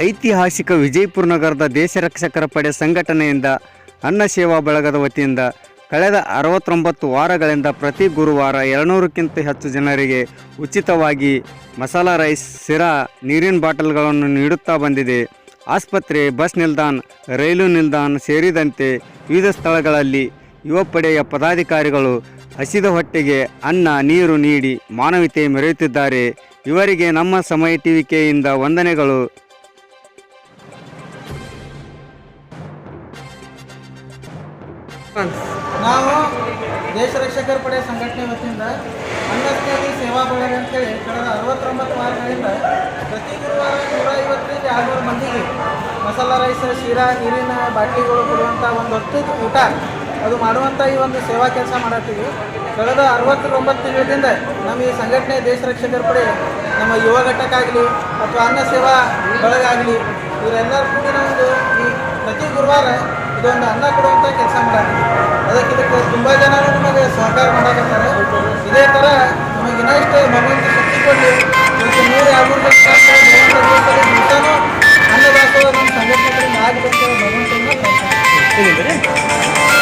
ಐತಿಹಾಸಿಕ ವಿಜಯಪುರ ನಗರದ ದೇಶ ರಕ್ಷಕರ ಪಡೆ ಸಂಘಟನೆಯಿಂದ ಅನ್ನ ಸೇವಾ ಬಳಗದ ವತಿಯಿಂದ ಕಳೆದ ಅರವತ್ತೊಂಬತ್ತು ವಾರಗಳಿಂದ ಪ್ರತಿ ಗುರುವಾರ ಎರಡುನೂರಕ್ಕಿಂತ ಹೆಚ್ಚು ಜನರಿಗೆ ಉಚಿತವಾಗಿ ಮಸಾಲ ರೈಸ್, ಸಿರಾ, ನೀರಿನ ಬಾಟಲ್ಗಳನ್ನು ನೀಡುತ್ತಾ ಬಂದಿದೆ. ಆಸ್ಪತ್ರೆ, ಬಸ್ ನಿಲ್ದಾಣ, ರೈಲು ನಿಲ್ದಾಣ ಸೇರಿದಂತೆ ವಿವಿಧ ಸ್ಥಳಗಳಲ್ಲಿ ಯುವ ಪಡೆಯ ಪದಾಧಿಕಾರಿಗಳು ಹಸಿದ ಹೊಟ್ಟೆಗೆ ಅನ್ನ, ನೀರು ನೀಡಿ ಮಾನವೀಯತೆ ಮೆರೆಯುತ್ತಿದ್ದಾರೆ. ಇವರಿಗೆ ನಮ್ಮ ಸಮಯ ಟಿವಿಕೆಯಿಂದ ವಂದನೆಗಳು. ನಾವು ದೇಶ ರಕ್ಷಕರ ಪಡೆ ಸಂಘಟನೆ ವತಿಯಿಂದ ಅನ್ನಸ್ನೇಹಿ ಸೇವಾ ಬಳಗ ಅಂತೇಳಿ ಕಳೆದ ಅರವತ್ತೊಂಬತ್ತು ವಾರಗಳಿಂದ ಪ್ರತಿ ಗುರುವಾರ ನೂರ ಐವತ್ತರಿಂದ ಎರಡುನೂರು ಮಂದಿಗೆ ಮಸಾಲ ರೈಸ್, ಶಿರಾ, ನೀರಿನ ಬಾಟ್ಲಿಗಳು ಕೊಡುವಂಥ ಒಂದು ಹೊತ್ತು ಊಟ ಅದು ಮಾಡುವಂಥ ಈ ಒಂದು ಸೇವಾ ಕೆಲಸ ಮಾಡತ್ತೀವಿ. ಕಳೆದ ಅರವತ್ತೊಂಬತ್ತು ತಿಂಗಳಿಂದ ನಮ್ಮ ಈ ಸಂಘಟನೆ ದೇಶ ರಕ್ಷಕರ ಪಡೆ ನಮ್ಮ ಯುವ ಘಟಕ ಆಗಲಿ ಅಥವಾ ಅನ್ನ ಸೇವಾ ಬಳಗ ಆಗಲಿ ಇವರೆಲ್ಲರೂ ಕೂಡ ನಮ್ಮದು ಈ ಪ್ರತಿ ಗುರುವಾರ ಇದೊಂದು ಅನ್ನ ಕೊಡುವಂಥ ಕೆಲಸ ಸಹಕಾರ ಮಾಡಕತ್ತಾರೆ. ಇದೇ ಥರ ನಮಗೆ ಇನ್ನಷ್ಟು ಮಗುವಿಗೆ ಶಕ್ತಿ ಕೊಡಲಿ ಇವತ್ತು ನೂರು ಮೂರು ದಿವಸನೂ ಅನ್ನದಾಸೋಹ ನಮ್ಮ ಸಂಘಟನೆ ಕಡೆಯಿಂದ ಆಗಬೇಕು ಭಗವಂತನ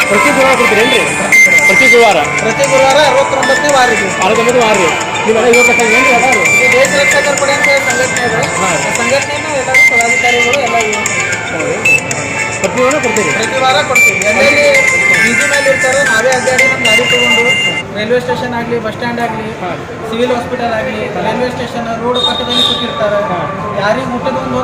ಪ್ರತಿ ಗುರುವಾರ ಕೊಡ್ತೀರೇನ್ರಿ ಪ್ರತಿ ಗುರುವಾರ? ಪ್ರತಿ ಗುರುವಾರ ಅರವತ್ತೊಂಬತ್ತನೇ ವಾರ ಇದು ಅರವತ್ತೊಂಬತ್ತು ವಾರ ರೀ ನೀವೆಲ್ಲ ಇವತ್ತು ಇದು ದೇಶ ರಕ್ಷಕರ ಪಡೆ ಅಂತ ಸಂಘಟನೆ ಇದೆ ಸಂಘಟನೆಯನ್ನು ಎಲ್ಲರೂ ಪದಾಧಿಕಾರಿಗಳು. ಪ್ರತಿ ವಾರ ಕೊಡ್ತೀರಿ. ಪ್ರತಿ ವಾರ ಕೊಡ್ತೀವಿ ಎಲ್ಲೆಲ್ಲಿ ಬೀದಿ ಮೇಲೆ ಇರ್ತಾರೋ ನಾವೇ ಅಡ್ಡಾಡಿ ನಮ್ಮ ಗಾಡಿ ತಗೊಂಡು ರೈಲ್ವೆ ಸ್ಟೇಷನ್ ಆಗಲಿ ಬಸ್ ಸ್ಟ್ಯಾಂಡ್ ಆಗಲಿ ಸಿವಿಲ್ ಹಾಸ್ಪಿಟಲ್ ಆಗಲಿ ರೈಲ್ವೆ ಸ್ಟೇಷನ್ ರೋಡ್ ಪಕ್ಕದಲ್ಲಿ ಕೂತಿರ್ತಾರೆ. ಯಾರಿಗೆ ಮುಟ್ಟದ ಒಂದು